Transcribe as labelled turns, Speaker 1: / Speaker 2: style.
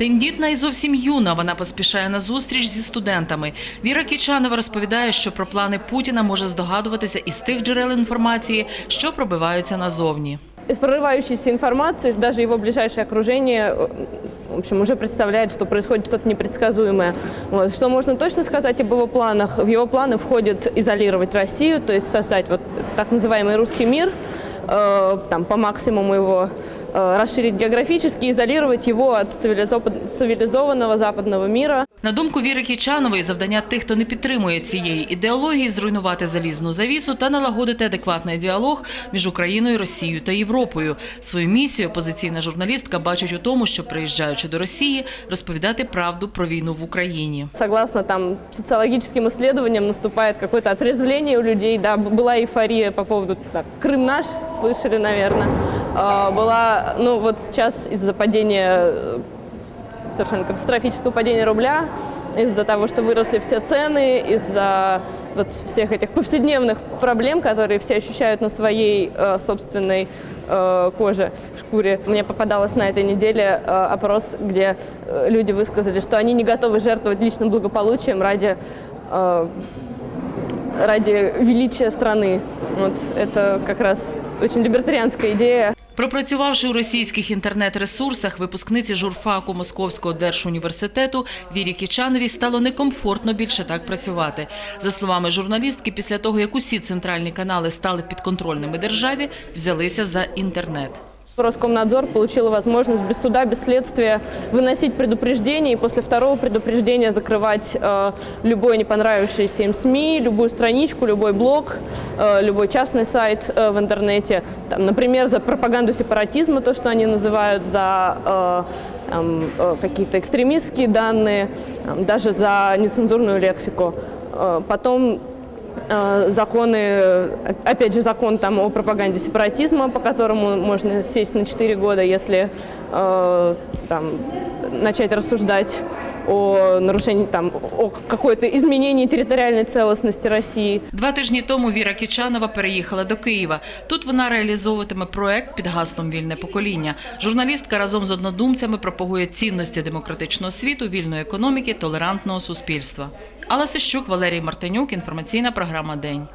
Speaker 1: Тендітна і зовсім юна. Вона поспішає на зустріч зі студентами. Віра Кічанова розповідає, що про плани Путіна може здогадуватися із тих джерел інформації, що пробиваються назовні.
Speaker 2: Из прорывающейся информации даже его ближайшее окружение э, в общем, уже представляет, что происходит что-то непредсказуемое. Вот. Что можно точно сказать об его планах? В его планы входит изолировать Россию, то есть создать вот так называемый русский мир, э, там, по максимуму его э, расширить географически, изолировать его от цивилизо- цивилизованного западного мира.
Speaker 1: На думку Віри Кічанової, завдання тих, хто не підтримує цієї ідеології, зруйнувати залізну завісу та налагодити адекватний діалог між Україною, Росією та Європою. Свою місію опозиційна журналістка бачить у тому, що приїжджаючи до Росії, розповідати правду про війну в Україні.
Speaker 2: Согласно там социологическим исследованиям, наступает какое-то отрезвление у людей. Да, б- была эйфория по поводу так, Крым наш, слышали, наверное. А, Была, ну вот сейчас из-за падения, э, совершенно катастрофического падения рубля, из-за того, что выросли все цены, из-за вот всех этих повседневных проблем, которые все ощущают на своей э, собственной э, коже, шкуре. Мне попадалось на этой неделе э, опрос, где э, люди высказали, что они не готовы жертвовать личным благополучием ради э, ради величия страны. Вот это как раз очень либертарианская идея.
Speaker 1: Пропрацювавши у російських інтернет-ресурсах, випускниці журфаку Московського держуніверситету Вірі Кічановій стало некомфортно більше так працювати. За словами журналістки, після того, як усі центральні канали стали підконтрольними державі, взялися за інтернет.
Speaker 2: Роскомнадзор получила возможность без суда, без следствия выносить предупреждение и после второго предупреждения закрывать э, любой не понравившийся им СМИ, любую страничку, любой блог, э, любой частный сайт э, в интернете. Там, например, за пропаганду сепаратизма, то, что они называют, за э, там, э, какие-то экстремистские данные, там, даже за нецензурную лексику. Э, потом Э, законы, э, опять же, закон там о пропаганде сепаратизма, по которому можно сесть на 4 года, если э, там, начать рассуждать о нарушении, там, о какой-то изменении территориальной целостности России.
Speaker 1: Два тижні тому Віра Кічанова переїхала до Києва. Тут вона реалізовуватиме проект під гаслом Вільне покоління. Журналістка разом з однодумцями пропагує цінності демократичного світу, вільної економіки, толерантного суспільства. Алла Сищук, Валерій Мартинюк. Інформаційна програма День.